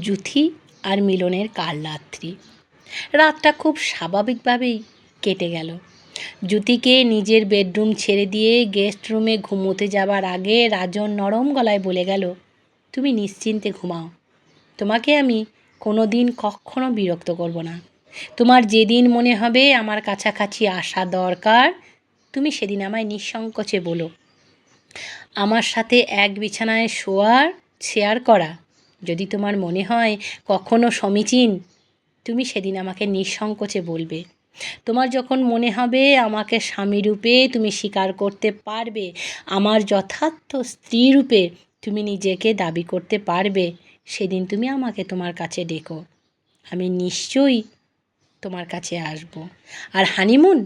জুথি আর মিলনের কাল রাত্রি রাতটা খুব স্বাভাবিকভাবেই কেটে গেল। জ্যোতিকে নিজের বেডরুম ছেড়ে দিয়ে গেস্ট রুমে ঘুমোতে যাবার আগে রাজন নরম গলায় বলে গেল, তুমি নিশ্চিন্তে ঘুমাও। তোমাকে আমি কোনো দিন কখনো বিরক্ত করব না। তোমার যেদিন মনে হবে আমার কাছাকাছি আসা দরকার, তুমি সেদিন আমায় নিঃসংকোচে বলো। আমার সাথে এক বিছানায় শোয়ার, শেয়ার করা যদি তোমার মনে হয় কখনো সমীচীন, তুমি সেদিন আমাকে নিঃসংকোচে বলবে। তোমার যখন মনে হবে আমাকে স্বামীরূপে তুমি স্বীকার করতে পারবে, আমার যথার্থ স্ত্রীরূপে তুমি নিজেকে দাবি করতে পারবে, সেদিন তুমি আমাকে তোমার কাছে ডেকো। আমি নিশ্চয়ই তোমার কাছে আসব। আর হানিমুন,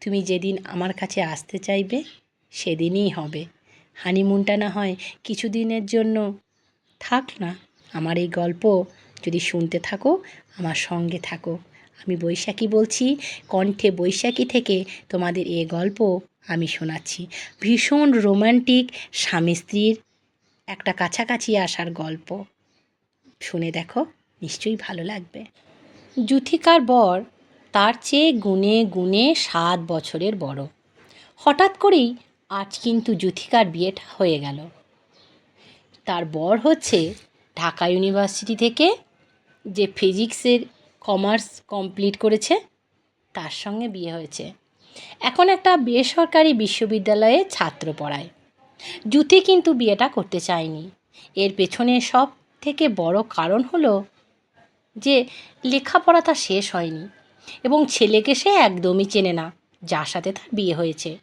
তুমি যেদিন আমার কাছে আসতে চাইবে, সেদিনই হবে। হানিমুনটা না হয় কিছুদিনের জন্য থাক না। আমার এই গল্প যদি শুনতে থাকো, আমার সঙ্গে থাকো। আমি বৈশাখী বলছি, কণ্ঠে বৈশাখী থেকে তোমাদের এ গল্প আমি শোনাচ্ছি। ভীষণ রোমান্টিক স্বামী স্ত্রীর একটা কাছাকাছি আসার গল্প। শুনে দেখো, নিশ্চয়ই ভালো লাগবে। জুথিকার বর তার চেয়ে গুণে গুণে সাত বছরের বড়। হঠাৎ করেই আজ কিন্তু জুথিকার বিয়েটা হয়ে গেল। তার বর হচ্ছে ঢাকা ইউনিভার্সিটি থেকে যে ফিজিক্সের কমার্স কমপ্লিট করেছে, তার সঙ্গে বিয়ে হয়েছে। এখন একটা বেসরকারি বিশ্ববিদ্যালয়ে ছাত্র পড়ায়। জুতি কিন্তু বিয়েটা করতে চায়নি। এর পেছনে সব থেকে বড় কারণ হলো যে লেখাপড়া তার শেষ হয়নি এবং ছেলেকে সে একদমই চেনে না, যার সাথে তার বিয়ে হয়েছে।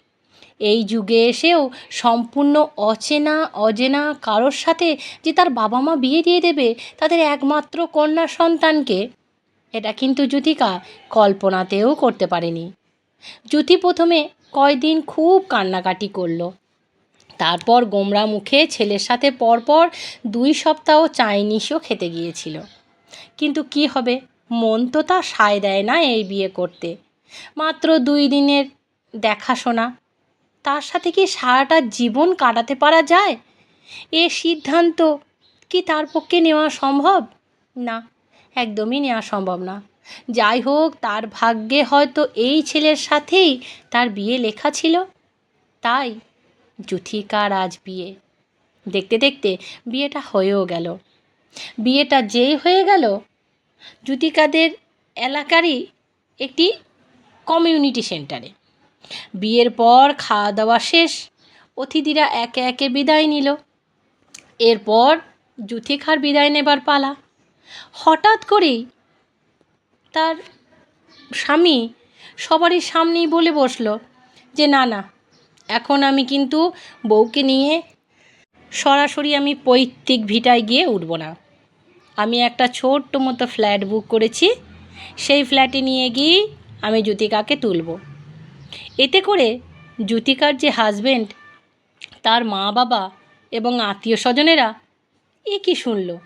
এই যুগে এসেও সম্পূর্ণ অচেনা, অজেনা কারোর সাথে যে তার বাবা মা বিয়ে দিয়ে দেবে তাদের একমাত্র কন্যা সন্তানকে, এটা কিন্তু জ্যোতিকা কল্পনাতেও করতে পারেনি। জ্যোতি প্রথমে কয়দিন খুব কান্নাকাটি করল। তারপর গোমরা মুখে ছেলের সাথে পরপর দুই সপ্তাহ চাইনিজও খেতে গিয়েছিল। কিন্তু কি হবে? মন তো তা সায় দেয় না এই বিয়ে করতে। মাত্র দুই দিনের দেখাশোনা তার সাথে কি সারাটা জীবন কাটাতে পারা যায়? এ সিদ্ধান্ত কি তার পক্ষে নেওয়া সম্ভব? না, একদমই নেওয়া সম্ভব না। যাই হোক, তার ভাগ্যে হয়তো এই ছেলের সাথেই তার বিয়ে লেখা ছিল। তাই জুথিকার আজ বিয়ে? দেখতে দেখতে বিয়েটা হয়েও গেল। বিয়েটা যেই হয়ে গেল জুতিকাদের এলাকারই একটি কমিউনিটি সেন্টারে। বিয়ের পর খাওয়া দাওয়া শেষ। অতিথিরা একে একে বিদায় নিল। এরপর জুথিকার বিদায় নেবার পালা। হঠাৎ করেই তার স্বামী সবারই সামনেই বলে বসল যে, না না, এখন আমি কিন্তু বউকে নিয়ে সরাসরি আমি পৈতৃক ভিটায় গিয়ে উঠবো না। আমি একটা ছোট্ট মতো ফ্ল্যাট বুক করেছি। সেই ফ্ল্যাটে নিয়ে গিয়ে আমি জ্যোতিকাকে তুলব। এতে করে জ্যোতিকার যে হাজবেন্ড তার মা বাবা এবং আত্মীয় স্বজনেরা এ কি শুনল?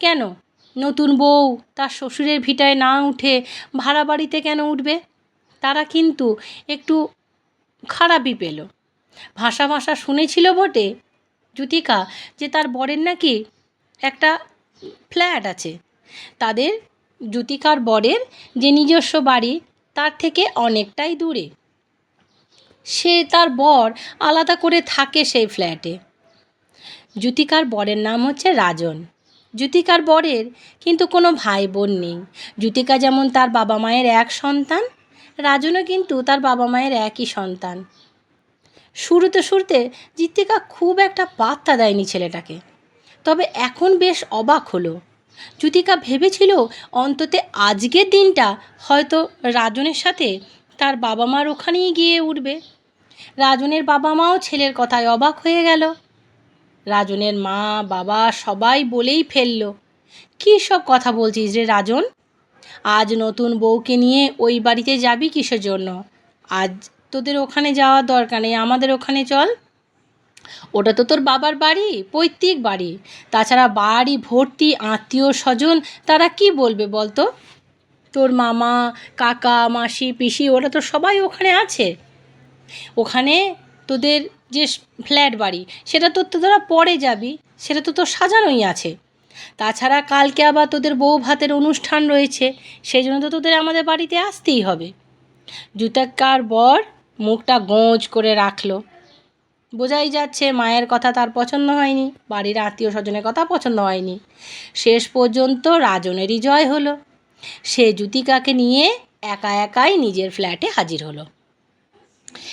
কেন? নতুন বউ, তার শ্বশুরের ভিটায় না উঠে ভাড়া বাড়িতে কেন উঠবে? তারা কিন্তু একটু খারাপই পেল। ভাষা ভাষা শুনেছিল বটে জ্যোতিকা যে তার বরের নাকি একটা ফ্ল্যাট আছে। তাদের জ্যোতিকার বরের যে নিজস্ব বাড়ি, তার থেকে অনেকটাই দূরে। সে তার বর আলাদা করে থাকে সেই ফ্ল্যাটে। জ্যোতিকার বরের নাম হচ্ছে রাজন। জ্যোতিকার বরের কিন্তু কোনো ভাই বোন নেই। জ্যোতিকা যেমন তার বাবা মায়ের এক সন্তান, রাজনও কিন্তু তার বাবা মায়ের একই সন্তান। শুরুতে শুরুতে জিত্তিকা খুব একটা পাত্তা দেয়নি ছেলেটাকে। তবে এখন বেশ অবাক হলো। জ্যোতিকা ভেবেছিল অন্তত আজকের দিনটা হয়তো রাজনের সাথে তার বাবা মার ওখানেই গিয়ে উঠবে। রাজনের বাবা মাও ছেলের কথায় অবাক হয়ে গেল। রাজনের মা, বাবা সবাই বলেই ফেলল, কী সব কথা বলছিস রে রাজন? আজ নতুন বউকে নিয়ে ওই বাড়িতে যাবি কিসের জন্য? আজ তোদের ওখানে যাওয়ার দরকার নেই, আমাদের ওখানে চল। ওটা তো তোর বাবার বাড়ি, পৈতৃক বাড়ি। তাছাড়া বাড়ি ভর্তি আত্মীয় স্বজন তারা কি বলবে বলতো? তোর মামা, কাকা, মাসি, পিসি, ওরা তো সবাই ওখানে আছে। ওখানে তোদের যে ফ্ল্যাট বাড়ি, সেটা তো তোরা পরে যাবি, সেটা তো তোর সাজানোই আছে। তাছাড়া কালকে আবার তোদের বউ ভাতের অনুষ্ঠান রয়েছে সেই জন্য তো তোদের আমাদের বাড়িতে আসতেই হবে। জুতাক্কার বর মুখটা গোঁজ করে রাখল। বোঝাই যাচ্ছে মায়ের কথা তার পছন্দ হয়নি, বাড়ির আত্মীয় স্বজনের কথা পছন্দ হয়নি। শেষ পর্যন্ত রাজনেরই জয় হলো। সে জুতিকাকে নিয়ে একা একাই নিজের ফ্ল্যাটে হাজির হলো।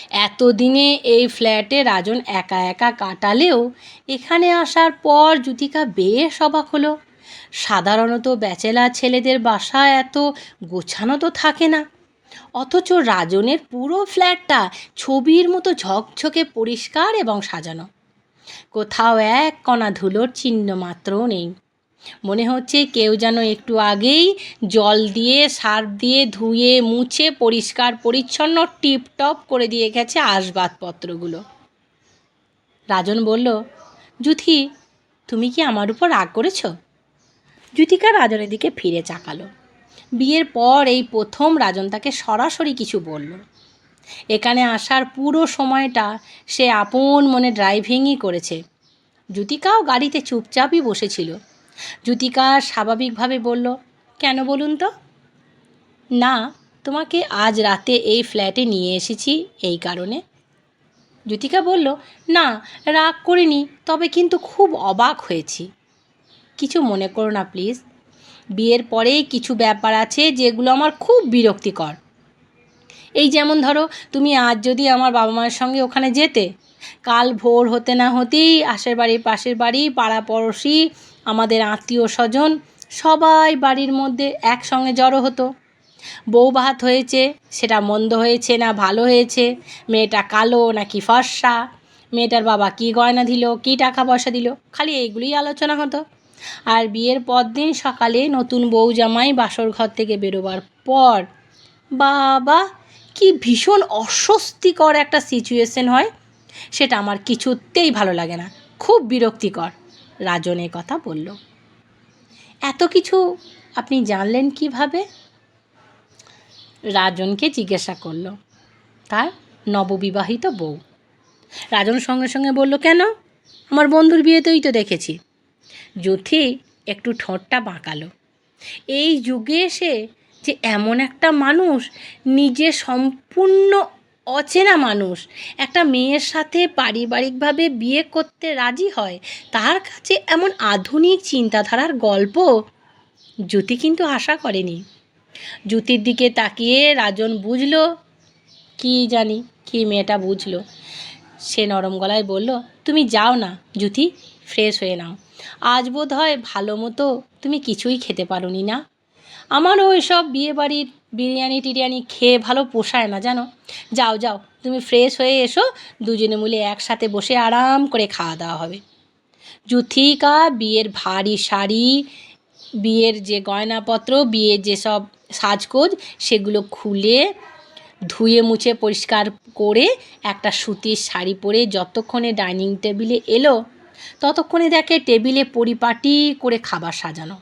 এতদিনে এই ফ্ল্যাটে রাজন একা একা কাটালেও এখানে আসার পর জ্যুতিকা বেশ অবাক হলো। সাধারণত ব্যাচেলার ছেলেদের বাসা এত গোছানো তো থাকে না। অথচ রাজনের পুরো ফ্ল্যাটটা ছবির মতো ঝকঝকে পরিষ্কার এবং সাজানো। কোথাও এক কণা ধুলোর চিহ্ন মাত্রও নেই। মনে হচ্ছে কেউ যেন একটু আগেই জল দিয়ে সার্ফ দিয়ে ধুয়ে, মুছে, পরিষ্কার, পরিচ্ছন্ন, টিপটপ করে দিয়ে গেছে আসবাবপত্রগুলো। রাজন বলল জুথি তুমি কি আমার উপর রাগ করেছ? জ্যুতিকা রাজনের দিকে ফিরে চাকালো। বিয়ের পর এই প্রথম রাজন তাকে সরাসরি কিছু বলল। এখানে আসার পুরো সময়টা সে আপন মনে ড্রাইভিংই করেছে। জ্যুতিকাও গাড়িতে চুপচাপই বসেছিল। জ্যুতিকা স্বাভাবিকভাবে বলল, কেন বলুন তো? না, তোমাকে আজ রাতে এই ফ্ল্যাটে নিয়ে এসেছি এই কারণে। জ্যুতিকা বলল, না, রাগ করিনি, তবে কিন্তু খুব অবাক হয়েছি। কিছু মনে করো না, প্লিজ। বিয়ের পরে কিছু ব্যাপার আছে যেগুলো আমার খুব বিরক্তিকর। এই যেমন ধরো, তুমি আজ যদি আমার বাবা মায়ের সঙ্গে ওখানে যেতে, কাল ভোর হতে না হতেই আশের বাড়ি পাশের বাড়ি, পাড়া পড়শি আমাদের আত্মীয় স্বজন সবাই বাড়ির মধ্যে একসঙ্গে জড়ো হতো। বউ ভাত হয়েছে, সেটা মন্দ হয়েছে না ভালো হয়েছে, মেয়েটা কালো নাকি ফর্সা, মেয়েটার বাবা কী গয়না দিল, কী টাকা পয়সা দিল, খালি এইগুলোই আলোচনা হতো। আর বিয়ের পর দিন সকালে নতুন বউ জামাই বাসর ঘর থেকে বেরোবার পর বাবা, কি ভীষণ অস্বস্তিকর একটা সিচুয়েশন হয়, সেটা আমার কিছুতেই ভালো লাগে না। খুব বিরক্তিকর। রাজন এ কথা বলল। এত কিছু আপনি জানলেন কীভাবে? রাজনকে জিজ্ঞাসা করল, তার নববিবাহিত বউ। রাজন সঙ্গে সঙ্গে বলল, কেন? আমার বন্ধুর বিয়েতেই তো দেখেছি। যুথি একটু ঠোঁটটা বাঁকালো, এই যুগে এসে যে এমন একটা মানুষ নিজে সম্পূর্ণ অচেনা মানুষ। একটা মেয়ের সাথে পারিবারিকভাবে বিয়ে করতে রাজি হয়, তার কাছে এমন আধুনিক চিন্তাধারার গল্প? জ্যোতি কিন্তু আশা করেনি। জ্যোতির দিকে তাকিয়ে রাজন বুঝলো, কি জানি, কি মেয়েটা বুঝলো? সে নরম গলায় বলল, তুমি যাও না, জ্যোতি, ফ্রেশ হয়ে নাও। আজ বোধ হয় ভালো মতো তুমি কিছুই খেতে পারোনি না। আমারও ওই সব বিয়েবাড়ির বিরিয়ানি টিরিয়ানি খেয়ে ভালো পোষায় না, জানো? যাও যাও, তুমি ফ্রেশ হয়ে এসো, দুজনে মিলে একসাথে বসে আরাম করে খাওয়া দাওয়া হবে। যুথিকা বিয়ের ভারী শাড়ি, বিয়ের যে গয়নাপত্র, বিয়ের যেসব সাজকোজ সেগুলো খুলে, ধুয়ে মুছে পরিষ্কার করে একটা সুতির শাড়ি পরে যতক্ষণে ডাইনিং টেবিলে এলো, ততক্ষণে দেখে টেবিলে পরিপাটি করে খাবার সাজানো।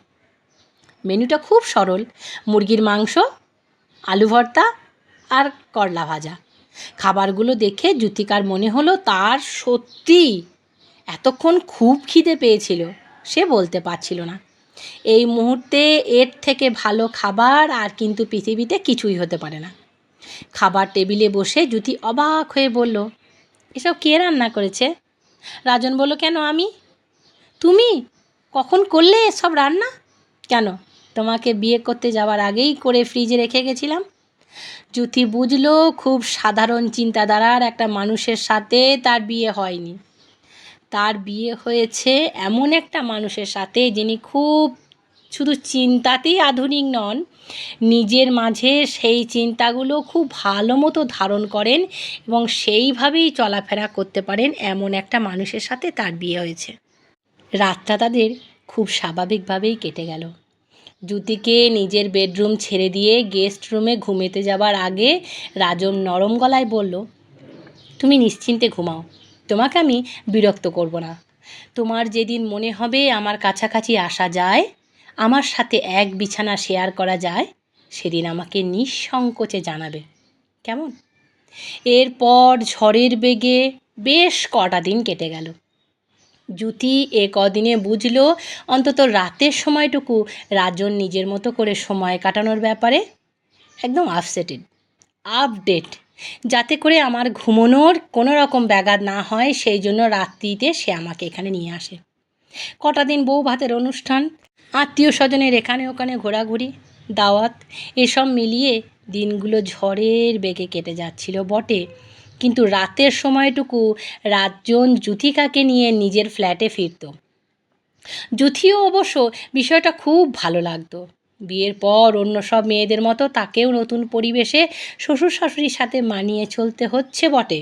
মেনুটা খুব সরল। মুরগির মাংস, আলু ভর্তা আর করলা ভাজা। খাবারগুলো দেখে জ্যোতিকার মনে হলো তার সত্যি এতক্ষণ খুব খিদে পেয়েছিল, সে বলতে পারছিল না। এই মুহূর্তে এর থেকে ভালো খাবার আর কিন্তু পৃথিবীতে কিছুই হতে পারে না। খাবার টেবিলে বসে জ্যোতি অবাক হয়ে বলল, এসব কে রান্না করেছে? রাজন বলল, কেন আমি? তুমি? কখন করলে সব রান্না? কেন? তোমাকে বিয়ে করতে যাওয়ার আগেই করে ফ্রিজে রেখে গেছিলাম। জ্যোতি বুঝলো, খুব সাধারণ চিন্তাধারার একটা মানুষের সাথে তার বিয়ে হয়নি। তার বিয়ে হয়েছে এমন একটা মানুষের সাথে যিনি খুব শুধু চিন্তাতেই আধুনিক নন, নিজের মাঝে সেই চিন্তাগুলো খুব ভালো মতো ধারণ করেন এবং সেইভাবেই চলাফেরা করতে পারেন এমন একটা মানুষের সাথে তার বিয়ে হয়েছে। রাতটা তাদের খুব স্বাভাবিকভাবেই কেটে গেল। জ্যোতিকে নিজের বেডরুম ছেড়ে দিয়ে গেস্ট রুমে ঘুমেতে যাবার আগে রাজম নরম গলায় বলল, তুমি নিশ্চিন্তে ঘুমাও। তোমাকে আমি বিরক্ত করব না। তোমার যেদিন মনে হবে আমার কাছাকাছি আসা যায়, আমার সাথে এক বিছানা শেয়ার করা যায়, সেদিন আমাকে নিঃসংকোচে জানাবে। কেমন? এরপর ঝড়ের বেগে বেশ কটা দিন কেটে গেল। জ্যুতি এ কদিনে বুঝলো, অন্তত রাতের সময়টুকু রাজন নিজের মতো করে সময় কাটানোর ব্যাপারে একদম আপসেটেড আপডেট যাতে করে আমার ঘুমোনোর কোনো রকম ব্যাঘাত না হয়, সেই জন্য রাত্রিতে সে আমাকে এখানে নিয়ে আসে। কটা দিন বউ ভাতের অনুষ্ঠান, আত্মীয় স্বজনের এখানে ওখানে ঘোরাঘুরি, দাওয়াত, এসব মিলিয়ে দিনগুলো ঝড়ের বেগে কেটে যাচ্ছিল বটে। কিন্তু রাতের সময়টুকু রাতজন জ্যুথিকাকে নিয়ে নিজের ফ্ল্যাটে ফিরত। জ্যুথিও অবশ্য বিষয়টা খুব ভালো লাগতো। বিয়ের পর অন্য সব মেয়েদের মতো তাকেও নতুন পরিবেশে শ্বশুর শাশুড়ির সাথে মানিয়ে চলতে হচ্ছে বটে।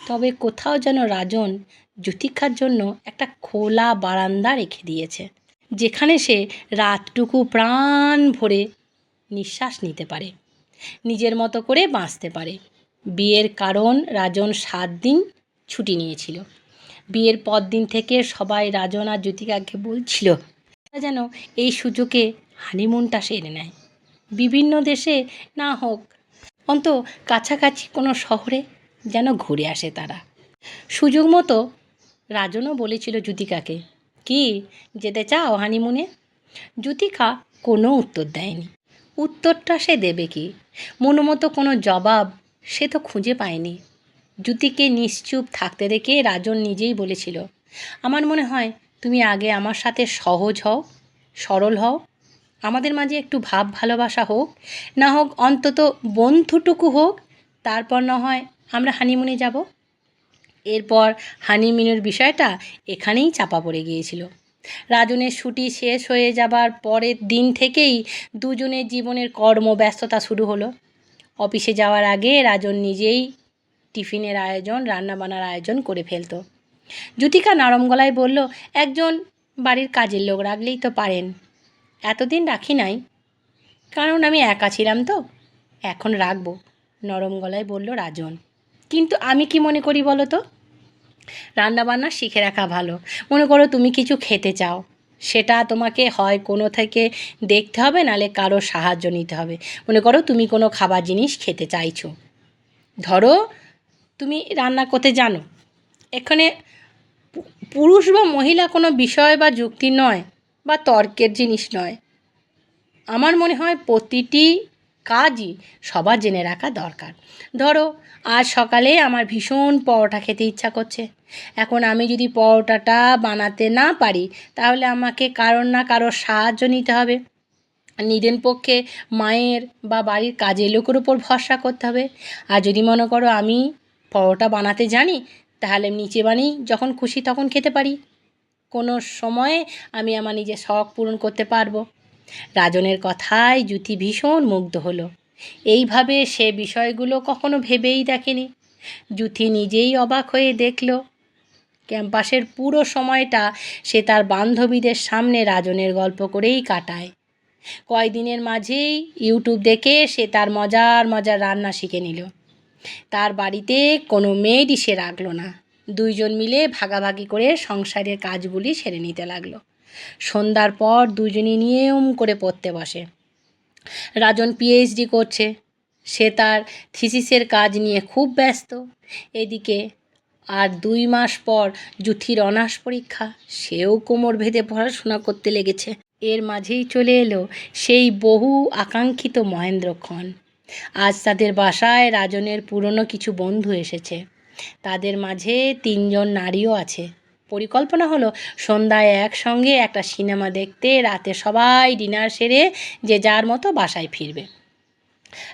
তবে কোথাও যেন রাজন জ্যোতিক্ষার জন্য একটা খোলা বারান্দা রেখে দিয়েছে, যেখানে সে রাতটুকু প্রাণ ভরে নিঃশ্বাস নিতে পারে, নিজের মতো করে বাঁচতে পারে। বিয়ের কারণ রাজন সাত দিন ছুটি নিয়েছিল। বিয়ের পর দিন থেকে সবাই রাজন আর জ্যোতিকাকে বলছিল যেন এই সুযোগে হানিমুনটা সেরে নেয়। বিভিন্ন দেশে না হোক, অন্ত কাছাকাছি কোনো শহরে যেন ঘুরে আসে তারা। সুযোগ মতো রাজনও বলেছিল জ্যোতিকাকে, কি যেতে চাও হানিমুনে জ্যোতিকা কোনো উত্তর দেয়নি। উত্তরটা সে দেবে কি? মনোমতো কোনো জবাব সে তো খুঁজে পায়নি। জ্যোতিকে নিশ্চুপ থাকতে দেখে রাজন নিজেই বলেছিল, আমার মনে হয় তুমি আগে আমার সাথে সহজ হও, সরল হও। আমাদের মাঝে একটু ভাব ভালোবাসা হোক, না হোক অন্তত বন্ধুটুকু হোক, তারপর না হয় আমরা হানিমুনে যাব। এরপর হানিমুনের বিষয়টা এখানেই চাপা পড়ে গিয়েছিল। রাজনের ছুটি শেষ হয়ে যাবার পরের দিন থেকেই দুজনের জীবনের কর্মব্যস্ততা শুরু হলো। অফিসে যাওয়ার আগে রাজন নিজেই টিফিনের আয়োজন, রান্নাবান্নার আয়োজন করে ফেলতো। জ্যোতিকা নরম গলায় বলল, একজন বাড়ির কাজের লোক রাখলেই তো পারেন। এতদিন রাখি নাই। কারণ আমি একা ছিলাম তো। এখন রাখব। নরম গলায় বলল রাজন। কিন্তু আমি কি মনে করি বলো তো? রান্নাবান্না শিখে রাখা ভালো। মনে করো তুমি কিছু খেতে চাও। সেটা তোমাকে হয় কোনো থেকে দেখতে হবে, নালে কারও সাহায্য নিতে হবে। মনে করো তুমি কোনো খাবার জিনিস খেতে চাইছো। ধরো তুমি রান্না করতে জানো, এখানে পুরুষ বা মহিলা কোনো বিষয় বা যুক্তি নয় বা তর্কের জিনিস নয়। আমার মনে হয় প্রতিটি কাজই সবার জেনে রাখা দরকার। ধরো, আজ সকালে আমার ভীষণ পরোটা খেতে ইচ্ছা করছে। এখন আমি যদি পরোটাটা বানাতে না পারি, তাহলে আমাকে কারোর না কারোর সাহায্য নিতে হবে। নিদেন পক্ষে মায়ের বা বাড়ির কাজের লোকের উপর ভরসা করতে হবে। আর যদি মনে করো আমি পরোটা বানাতে জানি, তাহলে নিচে বানিয়ে যখন খুশি তখন খেতে পারি। কোনো সময়ে আমি আমার নিজের শখ পূরণ করতে পারব। রাজনের কথায় জ্যোতি ভীষণ মুগ্ধ হলো। এইভাবে সে বিষয়গুলো কখনো ভেবেই দেখেনি। জ্যোতি নিজেই অবাক হয়ে দেখল, ক্যাম্পাসের পুরো সময়টা সে তার বান্ধবীদের সামনে রাজনের গল্প করেই কাটায়। কয়দিনের মাঝেই ইউটিউব দেখে সে তার মজার মজার রান্না শিখে নিল। তার বাড়িতে কোনো মেয়েডই সে রাখল না। দুইজন মিলে ভাগাভাগি করে সংসারের কাজগুলি সেরে নিতে লাগল। সন্ধ্যার পর দুজনই নিয়ম করে পড়তে বসে। রাজন পিএইচডি করছে। সে তার থিসিসের কাজ নিয়ে খুব ব্যস্ত। এদিকে আর দুই মাস পর জুথির অনার্স পরীক্ষা। সেও কোমর ভেদে পড়াশোনা করতে লেগেছে। এর মাঝেই চলে এলো সেই বহু আকাঙ্ক্ষিত মহেন্দ্রক্ষণ। আজ তাদের বাসায় রাজনের পুরনো কিছু বন্ধু এসেছে। তাদের মাঝে তিনজন নারীও আছে। পরিকল্পনা হলো সন্ধ্যায় একসঙ্গে একটা সিনেমা দেখতে, রাতে সবাই ডিনার সেরে যে যার মতো বাসায় ফিরবে।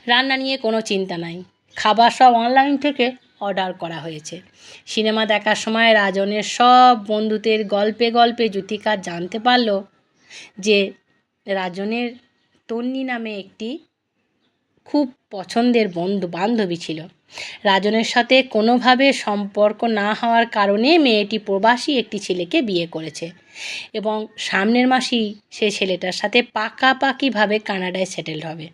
রান্না নিয়ে কোনো চিন্তা নাই। খাবার সব অনলাইন থেকে অর্ডার করা হয়েছে। সিনেমা দেখার সময় রাজনের সব বন্ধুদের গল্পে গল্পে জ্যোতিকা জানতে পারল যে রাজনের তন্নি নামে একটি খুব পছন্দের বন্ধু বান্ধবী ছিল। রাজনের সাথে কোনোভাবে সম্পর্ক না হওয়ার কারণে মেয়েটি প্রবাসী একটি ছেলেকে বিয়ে করেছে এবং সামনের মাসেই সে ছেলেটার সাথে পাকাপাকিভাবে কানাডায় সেটেল হবে।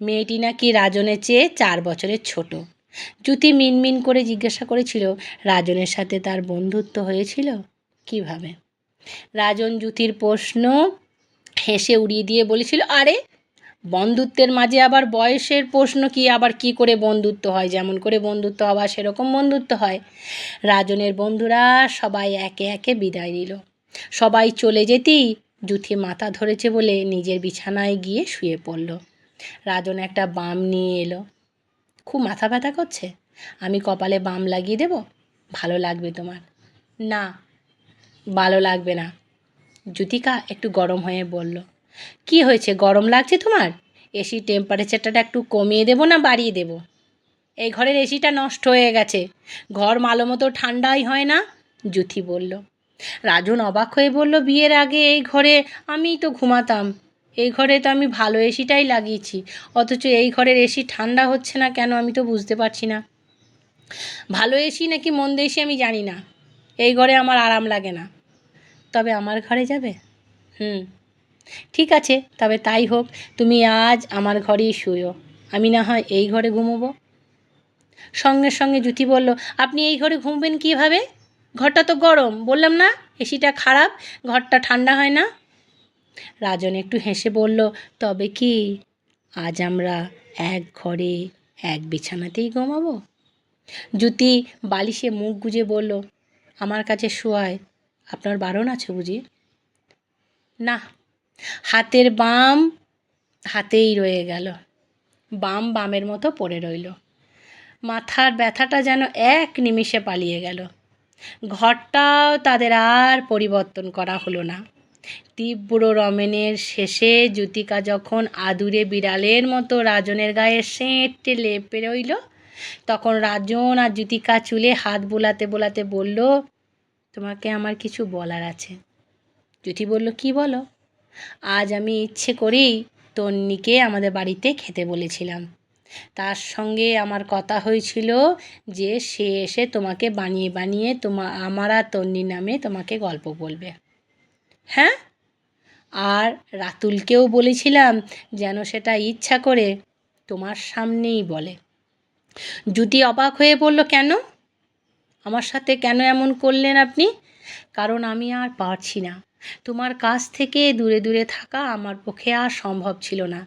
মেয়েটি নাকি রাজনের চেয়ে চার বছরের ছোট। জ্যোতি মিনমিন করে জিজ্ঞাসা করেছিল, রাজনের সাথে তার বন্ধুত্ব হয়েছিল? কীভাবে? রাজন জ্যোতির প্রশ্ন হেসে উড়িয়ে দিয়ে বলেছিল, আরে বন্ধুত্বের মাঝে আবার বয়সের প্রশ্ন কি, আবার কি করে বন্ধুত্ব হয়? যেমন করে বন্ধুত্ব হওয়া, সেরকম বন্ধুত্ব হয়। রাজনের বন্ধুরা সবাই একে একে বিদায় নিল। সবাই চলে যেতেই জুথি মাথা ধরেছে বলে নিজের বিছানায় গিয়ে শুয়ে পড়ল। রাজন একটা বাম নিয়ে এলো। খুব মাথা ব্যথা করছে? আমি কপালে বাম লাগিয়ে দেব? ভালো লাগবে তোমার? না, ভালো লাগবে না। জ্যোতিকা একটু গরম হয়ে বলল কি হয়েছে? গরম লাগছে তোমার? এসি টেম্পারেচারটা একটু কমিয়ে দেবো না বাড়িয়ে দেবো? এই ঘরের এসিটা নষ্ট হয়ে গেছে। ঘর মালো মতো ঠান্ডাই হয় না? জুথি বলল। রাজন অবাক হয়ে বলল, বিয়ের আগে এই ঘরে আমিই তো ঘুমাতাম। এই ঘরে তো আমি ভালো এসিটাই লাগিয়েছি। অথচ এই ঘরের এসি ঠান্ডা হচ্ছে না কেন আমি তো বুঝতে পারছি না। ভালো এসি নাকি মন্দ এসি আমি জানি না। এই ঘরে আমার আরাম লাগে না। তবে আমার ঘরে যাবে? হুম। ঠিক আছে, তবে তাই হোক, তুমি আজ আমার ঘরেই শুয়ো। আমি না হয় এই ঘরে ঘুমোবো? সঙ্গে সঙ্গে জুতি বলল, আপনি এই ঘরে ঘুমবেন কীভাবে? ঘরটা তো গরম, বললাম না? এসিটা খারাপ, ঘরটা ঠান্ডা হয় না? রাজন একটু হেসে বলল, তবে কি, আজ আমরা এক ঘরে এক বিছানাতেই ঘুমাবো? জুতি বালিশে মুখ গুজে বলল, আমার কাছে শোয়ায়, আপনার বারণ আছে বুঝি? না হাতের বাম হাতেই রয়ে গেল। বাম বামের মতো পড়ে রইল। মাথার ব্যথাটা যেন এক নিমিষে পালিয়ে গেল। ঘরটাও তাদের আর পরিবর্তন করা হলো না। তীব্র রমেনের শেষে জুতিকা যখন আদুরে বিড়ালের মতো রাজনের গায়ে সেঁটে লেপে রইল, তখন রাজন আর জুতিকা চুলে হাত বোলাতে বোলাতে বলল, তোমাকে আমার কিছু বলার আছে। জুতি বলল, কি বলো? আজ আমি ইচ্ছে করেই তন্নিকে আমাদের বাড়িতে খেতে বলেছিলাম। তার সঙ্গে আমার কথা হয়েছিল যে সে এসে তোমাকে বানিয়ে বানিয়ে তোমা, আমার আর তন্নি নামে তোমাকে গল্প বলবে। হ্যাঁ? আর রাতুলকেও বলেছিলাম যেন সেটা ইচ্ছা করে তোমার সামনেই বলে। জুতি অবাক হয়ে বলল, কেন? আমার সাথে কেন এমন করলেন আপনি? কারণ আমি আর পারছি না। তোমার কাছ থেকে দূরে দূরে থাকা আমার পক্ষে আর সম্ভব ছিল না।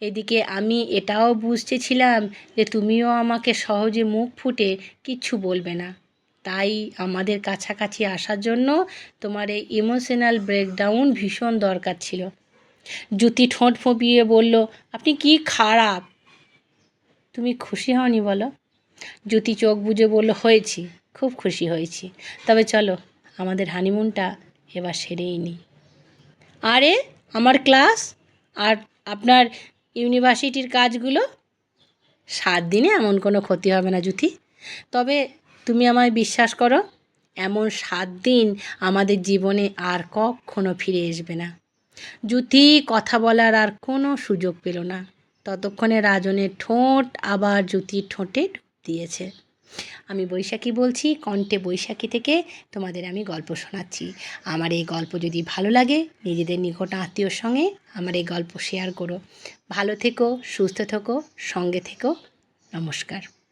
এদিকে আমি এটাও বুঝতেছিলাম যে তুমিও আমাকে সহজে মুখ ফুটে কিচ্ছু বলবে না। তাই আমাদের কাছাকাছি আসার জন্য তোমার এই ইমোশনাল ব্রেকডাউন ভীষণ দরকার ছিল। জ্যোতি ঠোঁট ফোঁপিয়ে বলল, আপনি কি খারাপ? তুমি খুশি হওনি বলো? জ্যোতি চোখ বুজে বলল, হয়েছি, খুব খুশি হয়েছি। তবে চলো, আমাদের হানিমুনটা এবার সেরেই নিই আরে, আমার ক্লাস আর আপনার ইউনিভার্সিটির কাজগুলো? সাত দিনে এমন কোনো ক্ষতি হবে না, জুথি। তবে তুমি আমায় বিশ্বাস করো, এমন সাত দিন আমাদের জীবনে আর কখনো ফিরে আসবে না। জুথি, কথা বলার আর কোনো সুযোগ পেল না। ততক্ষণে রাজনের ঠোঁট আবার জুতির ঠোঁটে দিয়েছে। আমি বৈশাখী বলছি, কণ্ঠে বৈশাখী থেকে তোমাদের আমি গল্প শোনাচ্ছি। আমার এই গল্প যদি ভালো লাগে, নিজেদের নিকট আত্মীয়র সঙ্গে আমার এই গল্প শেয়ার করো। ভালো থেকো, সুস্থ থেকো, সঙ্গে থেকো। নমস্কার।